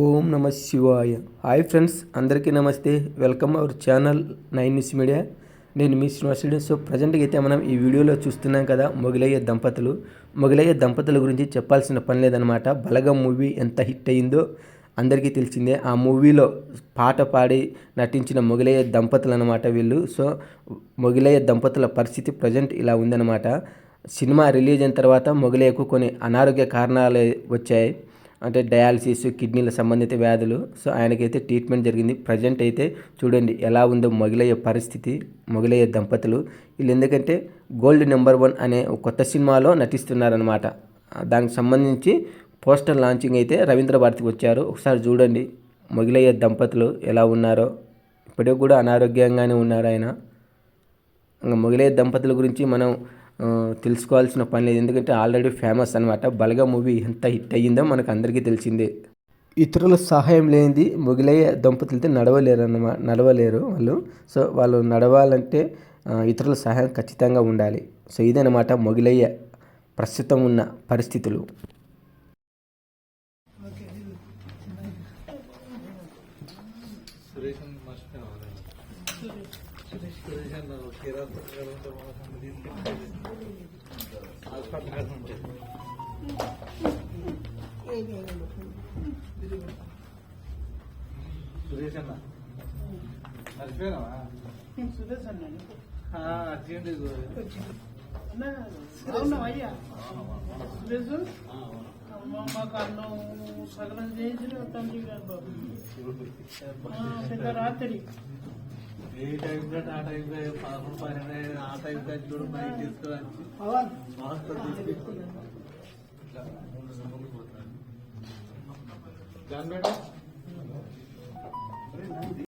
ఓం నమ శివాయ. Hi friends అందరికీ నమస్తే. Welcome our channel nine news media. నేను మీ శ్రీనివాసుడు సో ప్రజెంట్గా అయితే మనం ఈ వీడియోలో చూస్తున్నాం కదా మొగలయ్య దంపతులు. మొగలయ్య దంపతుల గురించి చెప్పాల్సిన పని లేదనమాట బలగం మూవీ ఎంత హిట్ అయిందో అందరికీ తెలిసిందే. ఆ మూవీలో పాట పాడి నటించిన మొగలయ్య దంపతులు అనమాట వీళ్ళు. సో మొగలయ్య దంపతుల పరిస్థితి ప్రజెంట్ ఇలా ఉందన్నమాట. సినిమా రిలీజ్ అయిన తర్వాత మొగలయ్యకు కొన్ని అనారోగ్య కారణాలు వచ్చాయి. అంటే డయాలసిస్ కిడ్నీల సంబంధిత వ్యాధులు. సో ఆయనకైతే ట్రీట్మెంట్ జరిగింది. ప్రజెంట్ అయితే చూడండి ఎలా ఉందో మొగిలయ్యే పరిస్థితి మొగిలయ్యే దంపతులు. వీళ్ళు ఎందుకంటే గోల్డ్ నెంబర్ వన్ అనే కొత్త సినిమాలో నటిస్తున్నారనమాట దానికి సంబంధించి పోస్టర్ లాంచింగ్ అయితే రవీంద్ర భారతికి వచ్చారు. ఒకసారి చూడండి మొగిలయ్యే దంపతులు ఎలా ఉన్నారో. ఇప్పటికి కూడా అనారోగ్యంగానే ఉన్నారు ఆయన. ఇంకా దంపతుల గురించి మనం తెలుసుకోవాల్సిన పని లేదు. ఎందుకంటే ఆల్రెడీ ఫేమస్ అనమాట బలగా మూవీ ఎంత హిట్ అయ్యిందో మనకు అందరికీ తెలిసిందే. ఇతరుల సహాయం లేనిది మొగిలయ్య దంపతులతో నడవలేరు అన్నమాట నడవలేరు వాళ్ళు. సో వాళ్ళు నడవాలంటే ఇతరుల సహాయం ఖచ్చితంగా ఉండాలి. సో ఇదనమాట మొగిలయ్య ప్రస్తుతం ఉన్న పరిస్థితులు. సురేష్ సురేష్ సురేష్ అన్న మర్చిపోయినావా సురేష్ అన్నాను అర్జెంట్ సురేష్ మాకు అన్నం సగలం తండ్రి గారు బాబు పెద్ద రాత్రి ఏ టైంలో ఆ టైంలో పదకొండు పన్నెండు ఆ టైంలో చూడు బైక్ తీసుకురాని తీసుకుని